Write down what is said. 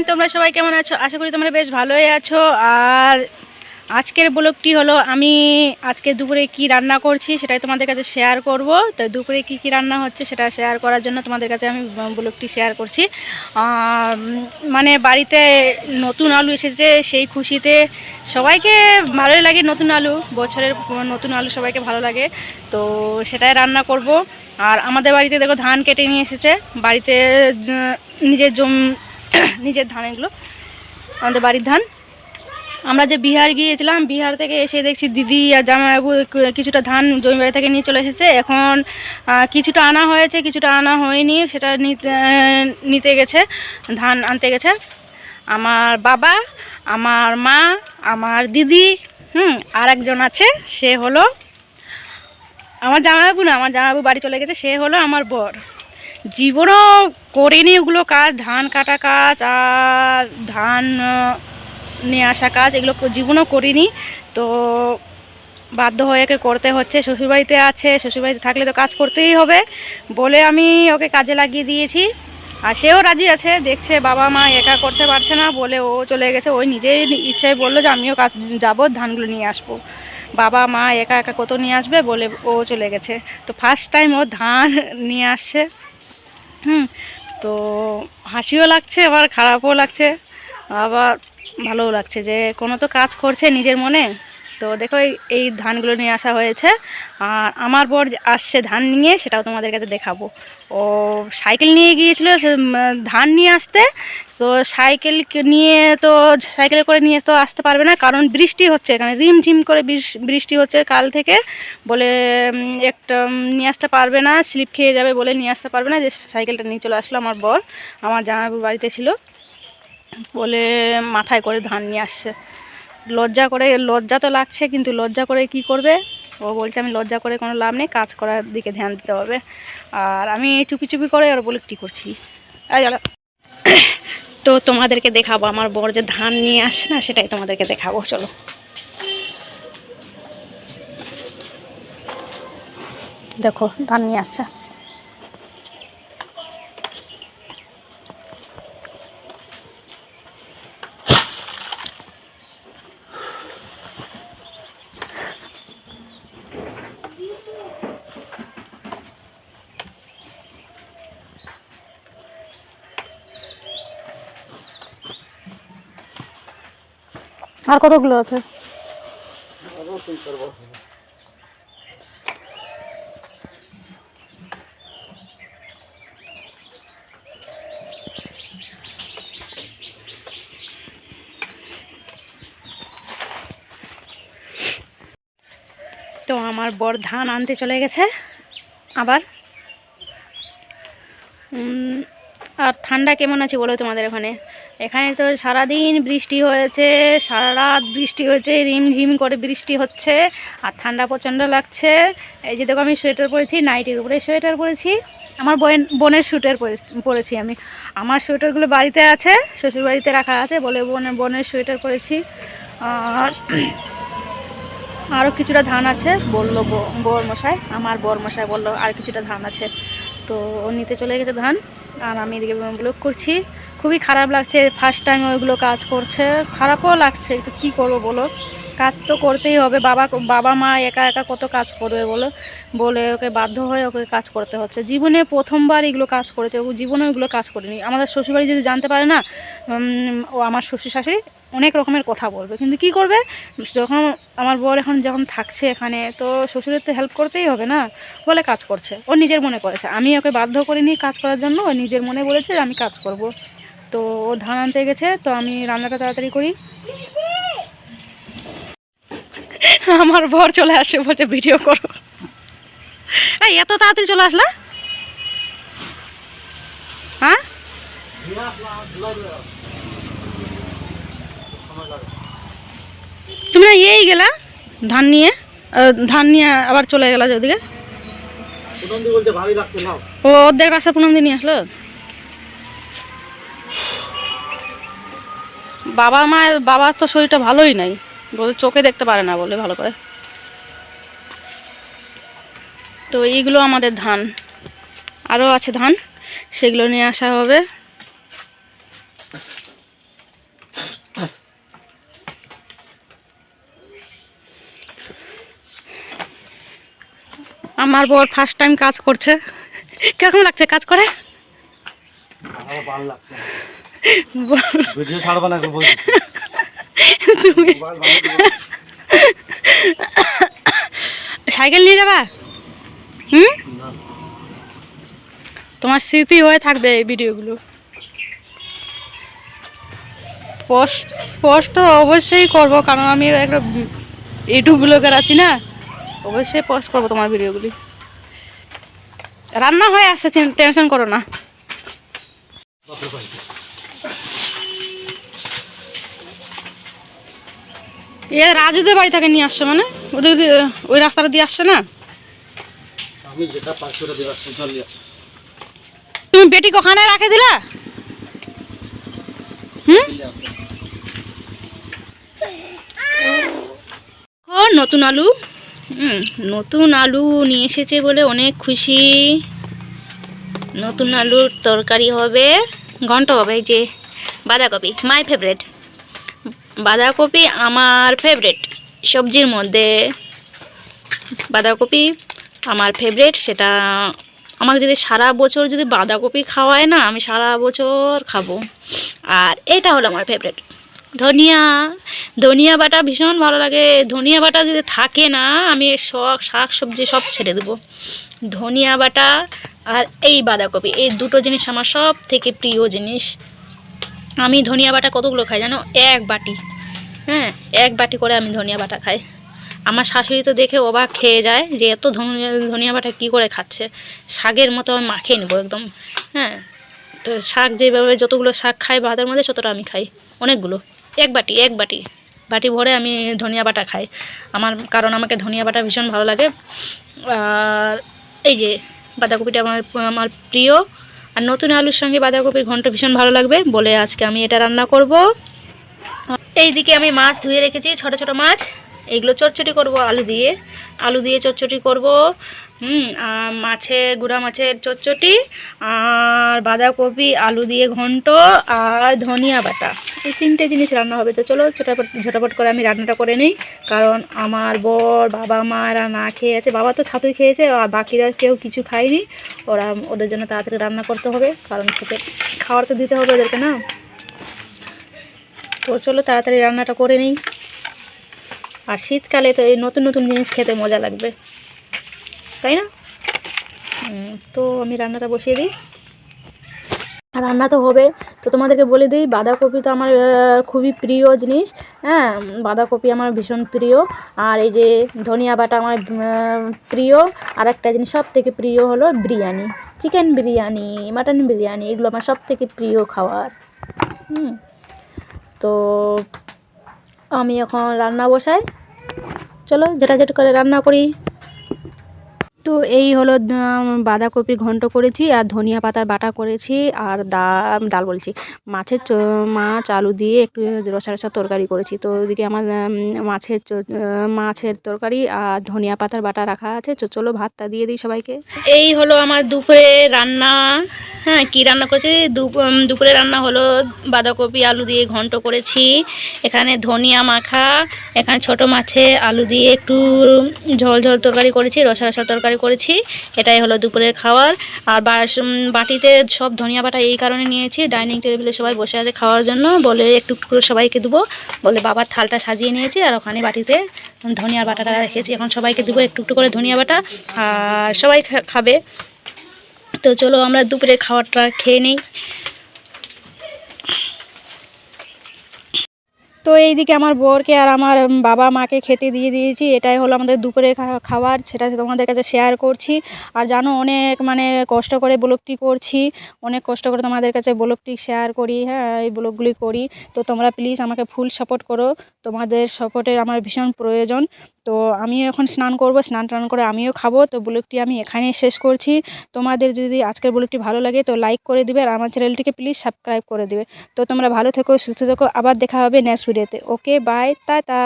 Friend তোমরা সবাই কেমন আছো? আশা করি তোমরা বেশ ভালোই আছো। আর আজকের ব্লগটি হলো, আমি আজকে দুপুরে কি রান্না করছি সেটাই তোমাদের কাছে শেয়ার করব। তো দুপুরে কি কি রান্না হচ্ছে সেটা শেয়ার করার জন্য তোমাদের কাছে আমি ব্লগটি শেয়ার করছি। মানে বাড়িতে নতুন আলু এসেছে, সেই খুশিতে সবাইকে ভালোই লাগে নতুন আলু। বছরের নতুন আলু সবাইকে ভালো লাগে। তো সেটাই রান্না করব। আর আমাদের বাড়িতে দেখো ধান কেটে নিয়ে এসেছে। বাড়িতে নিজের জম নিজের ধান এগুলো, আমাদের বাড়ির ধান। আমরা যে বিহার গিয়েছিলাম, বিহার থেকে এসে দেখছি দিদি আর জামাইবাবু কিছুটা ধান জমি বাড়ি থেকে নিয়ে চলে এসেছে। এখন কিছুটা আনা হয়েছে, কিছুটা আনা হয়নি, সেটা নিতে নিতে গেছে, ধান আনতে গেছে। আমার বাবা, আমার মা, আমার দিদি, হুম, আর একজন আছে, সে হলো, আমার জামাইবাবু না, আমার জামাইবাবু বাড়ি চলে গেছে, সে হলো আমার বর। জীবনও করিনি ওগুলো কাজ, ধান কাটা কাজ আর ধান নিয়ে আসা কাজ, এগুলো জীবনও করিনি। তো বাধ্য হয়ে একে করতে হচ্ছে। শ্বশুরবাড়িতে আছে, শ্বশুরবাড়িতে থাকলে তো কাজ করতেই হবে বলে আমি ওকে কাজে লাগিয়ে দিয়েছি। আর সেও রাজি আছে, দেখছে বাবা মা একা করতে পারছে না বলে ও চলে গেছে। ওই নিজেই ইচ্ছায় বলল যে আমিও কাজ যাব, ধানগুলো নিয়ে আসব। বাবা মা একা একা কত নিয়ে আসবে বলে ও চলে গেছে। তো ফার্স্ট টাইম ও ধান নিয়ে আসছে। হুম, তো হাসিও লাগছে, আবার খারাপও লাগছে, আবার ভালোও লাগছে যে কোনো তো কাজ করছে নিজের মনে। তো দেখো, এই- ধানগুলো নিয়ে আসা হয়েছে। আর আমার বর আসছে ধান নিয়ে, সেটাও তোমাদের কাছে দেখাবো। ও সাইকেল নিয়ে গিয়েছিল ধান নিয়ে আসতে। তো সাইকেল নিয়ে তো, সাইকেলে করে নিয়ে তো আসতে পারবে না, কারণ বৃষ্টি হচ্ছে এখানে রিম ঝিম করে বৃষ- বৃষ্টি হচ্ছে কাল থেকে। বলে একটা নিয়ে আসতে পারবে না, স্লিপ খেয়ে যাবে বলে নিয়ে আসতে পারবে না। যে সাইকেলটা নিয়ে চলে আসলো আমার বর, আমার জামাইবাবুর বাড়িতে ছিল। বলে মাথায় করে ধান নিয়ে আসছে। লজ্জা করে, লজ্জা তো লাগছে, কিন্তু লজ্জা করে কি করবে? ও বলছে, আমি লজ্জা করে কোনো লাভ নেই, কাজ করার দিকে ধ্যান দিতে হবে। আর আমি চুপি চুপি করে আর বলে কী করছি। তো তোমাদেরকে দেখাবো, আমার বর যে ধান নিয়ে আসছে না, সেটাই তোমাদেরকে দেখাবো, চলো। দেখো, ধান নিয়ে আসছে। আর কতগুলো আছে? তো আমার বর ধান আনতে চলে গেছে, আবার। আর ঠান্ডা কেমন আছে বলো তোমাদের ওখানে? এখানে তো সারাদিন বৃষ্টি হয়েছে সারা রাত বৃষ্টি হয়েছে রিমঝিম করে বৃষ্টি হচ্ছে, আর ঠান্ডা প্রচণ্ড লাগছে। এই যে দেখো আমি সোয়েটার পরেছি, নাইটির উপরে সোয়েটার পরেছি, আমার বোন বোনের সোয়েটার পরেছি আমি। আমার সোয়েটারগুলো বাড়িতে আছে শ্বশুর বাড়িতে রাখা আছে, বলে বোনের বোনের সোয়েটার পরেছি। আর আরও কিছুটা ধান আছে, বলল ব- বর মশাই আমার বর মশাই বলল আর কিছুটা ধান আছে। তো নিতে চলে গেছে ধান, আর আমি এদিকে ব্লগ করছি। খুবই খারাপ লাগছে ফার্স্ট টাইম ওইগুলো কাজ করছে। খারাপও লাগছে, তো কী করব বলো? কাজ তো করতেই হবে, বাবা বাবা মা একা একা কত কাজ করবে বলো? বলে ওকে বাধ্য হয়ে ওকে কাজ করতে হচ্ছে। জীবনে প্রথমবার এগুলো কাজ করেছে, ও জীবনে ওইগুলো কাজ করেনি। আমাদের শ্বশুরবাড়ি যদি জানতে পারে না ও আমার শ্বশুর শাশুড়ি অনেক রকমের কথা বলবে। কিন্তু কি করবে? যখন আমার বর এখন যখন থাকছে এখানে, তো শ্বশুরের তো হেল্প করতেই হবে না? বলে কাজ করছে। ও নিজের মনে করেছে, আমি ওকে বাধ্য করিনি কাজ করার জন্য, ও নিজের মনে বলেছে আমি কাজ করব। তো ও ধান আনতে গেছে তো আমি রান্নাটা তাড়াতাড়ি করি। আমার বর চলে আসে বলছে ভিডিও করো। এই এত তাড়াতাড়ি চলে আসলা? হ্যাঁ? তুমি না এই গেলা ধান নিয়ে ধান নিয়ে আবার চলে গেলা নাও। ও অর্ধেক রাস্তা পুনম দিয়ে নিয়ে আসলো? বাবা মায়ের, বাবার তো শরীরটা ভালোই নাই। বলে চোখে দেখতে পারে না বলে ভালো করে। তো এইগুলো আমাদের ধান। আরও আছে ধান, সেগুলো নিয়ে আসা হবে। আমার বর ফার্স্ট টাইম কাজ করছে। কেমন লাগছে কাজ করে? ভালো লাগছে। ভিডিও ছাড়বা না তুমি সাইকেল নিয়ে যাবা? হুম? তোমার স্মৃতি হয়ে থাকবে এই ভিডিওগুলো। পোস্ট পোস্ট তো অবশ্যই করব কারণ আমি একটা ইউটিউব ব্লগার আছি না অবশ্যই পোস্ট করব তোমার ভিডিওগুলি। রান্না হয়ে আসছে টেনশন করো না। এ রাজুদের বাড়ি থেকে নিয়ে আসছে মানে? ওদের ওই রাস্তাটা দিয়ে আসছে না? আমি যেটা পাঁচশো টাকা দিয়ে আসছি চল তুমি বেটি ওখানে রাখে দিলা? হুম? ও নতুন আলু। হুম নতুন আলু নিয়ে এসেছে বলে অনেক খুশি। নতুন আলুর তরকারি হবে। ঘন্ট হবে এই যে বাঁধাকপি মাই ফেভারেট বাঁধাকপি আমার ফেভারেট সবজির মধ্যে। বাঁধাকপি আমার ফেভারেট সেটা আমাকে যদি সারা বছর যদি বাঁধাকপি খাওয়ায় না, আমি সারা বছর খাব। আর এটা হলো আমার ফেভারেট ধনিয়া। ধনিয়া বাটা ভীষণ ভালো লাগে। ধনিয়া বাটা যদি থাকে না, আমি শখ শাক সবজি সব ছেড়ে দেবো। ধনিয়া বাটা আর এই বাঁধাকপি, এই দুটো জিনিস আমার সব থেকে প্রিয় জিনিস। আমি ধনিয়া বাটা কতগুলো খাই জানো? এক বাটি। হ্যাঁ এক বাটি করে আমি ধনিয়া বাটা খাই। আমার শাশুড়ি তো দেখে অবাক খেয়ে যায় যে এত ধনিয়া ধনিয়া বাটা কী করে খাচ্ছে? শাকের মতো আমি মাখিয়ে নেব একদম। হ্যাঁ তো শাক যেভাবে যতগুলো শাক খাই ভাতের মধ্যে ততটা আমি খাই। অনেকগুলো। এক বাটি এক বাটি। বাটি ভরে আমি ধনিয়া বাটা খাই। আমার কারণ আমাকে ধনিয়া বাটা ভীষণ ভালো লাগে। আর এই যে বাঁধাকপিটা আমার আমার প্রিয়। আর নতুন আলুর সঙ্গে বাঁধাকপির ঘন্ট ভীষণ ভালো লাগবে বলে আজকে আমি এটা রান্না করব। এইদিকে আমি মাছ ধুয়ে রেখেছি, ছোট ছোট মাছ। এইগুলো চটচটি করব, আলু দিয়ে। আলু দিয়ে চটচটি করব। হুম মাছে গুঁড়া মাছের চটচটি, আর বাঁধাকপি, আলু দিয়ে ঘন্ট, আর ধনিয়া বাটা। এই তিনটে জিনিস রান্না হবে। তো চলো ছোটাপট ঝটাপট করে আমি রান্নাটা করে নিই, কারণ আমার বর, বাবা মারা না খেয়ে আছে। বাবা তো ছাতুই খেয়েছে, আর বাকিরা কেউ কিছু খায়নি। ওরা, ওদের জন্য তাড়াতাড়ি রান্না করতে হবে, কারণ খেতে, খাওয়ার তো দিতে হবে ওদেরকে না। তো চলো, তাড়াতাড়ি রান্নাটা করে নিই। আর শীতকালে তো এই নতুন নতুন জিনিস খেতে মজা লাগবে। তাই না? তো আমি রান্নাটা বসিয়ে দিই। রান্না তো হবে। তো তোমাদেরকে বলে দিই, বাঁধাকপি তো আমার খুবই প্রিয় জিনিস। হ্যাঁ বাঁধাকপি আমার ভীষণ প্রিয়। আর এই যে ধনিয়া বাটা আমার প্রিয়। আর একটা জিনিস সব থেকে প্রিয় হলো বিরিয়ানি। চিকেন বিরিয়ানি, মাটন বিরিয়ানি, এগুলো আমার সব থেকে প্রিয় খাবার হুম, তো আমি এখন রান্না বসাই। চলো যেটা যেটা করে রান্না করি। তো এই হলো উম, বাঁধাকপির ঘন্ট করেছি আর ধনিয়া পাতার বাটা করেছি আর ডাল ডাল বলছি। মাছের চ- মাছ আলু দিয়ে একটু রসা রসা তরকারি করেছি। তো ওদিকে আমার মাছের চ- মাছের তরকারি আর ধনিয়া পাতার বাটা রাখা আছে। তো চলো ভাতটা দিয়ে দিই সবাইকে। এই হলো আমার দুপুরে রান্না। হ্যাঁ কি রান্না করেছি? দুপুরে রান্না হলো বাঁধাকপি, আলু দিয়ে ঘন্ট করেছি। এখানে ধনিয়া মাখা, এখানে ছোট মাছে আলু দিয়ে একটু ঝোল ঝোল তরকারি করেছি, রসা রসা তরকারি করেছি। এটাই হলো দুপুরের খাওয়ার। আর বাটিতে সব ধনিয়া বাটা এই কারণে নিয়েছি। ডাইনিং টেবিলে সবাই বসে আছে খাওয়ার জন্য। বলে একটু করে সবাইকে দেবো। বলে বাবার থালটা সাজিয়ে নিয়েছি আর ওখানে বাটিতে ধনিয়ার বাটাটা রেখেছি। এখন সবাইকে দেবো একটু একটু করে ধনিয়া বাটা। আর সবাই খাবে। তো চলো আমরা দুপুরের খাবারটা খেয়ে নিই। তো এইদিকে আমার বরকে আর আমার বাবা মাকে খেতে দিয়ে দিয়েছি, এটাই হলো আমাদের দুপুরের খাবার, সেটা তোমাদের কাছে শেয়ার করছি। আর জানো, অনেক মানে কষ্ট করে ব্লগটি করছি, অনেক কষ্ট করে তোমাদের কাছে ব্লগটি শেয়ার করি হ্যাঁ এই ব্লগগুলি করি। তো তোমরা প্লিজ আমাকে ফুল সাপোর্ট করো, তোমাদের সাপোর্টের আমার ভীষণ প্রয়োজন। তো আমিও এখন স্নান করব, স্নান টান করে আমিও খাব। তো ব্লগটি আমি এখানে শেষ করছি। তোমাদের যদি আজকের ব্লগটি ভালো লাগে তো লাইক করে দিবে আর আমার চ্যানেলটিকে প্লিজ সাবস্ক্রাইব করে দিবে। তো তোমরা ভালো থেকো, সুস্থ থেকো। আবার দেখা হবে নেক্সট ভিডিওতে ওকে বাই টাটা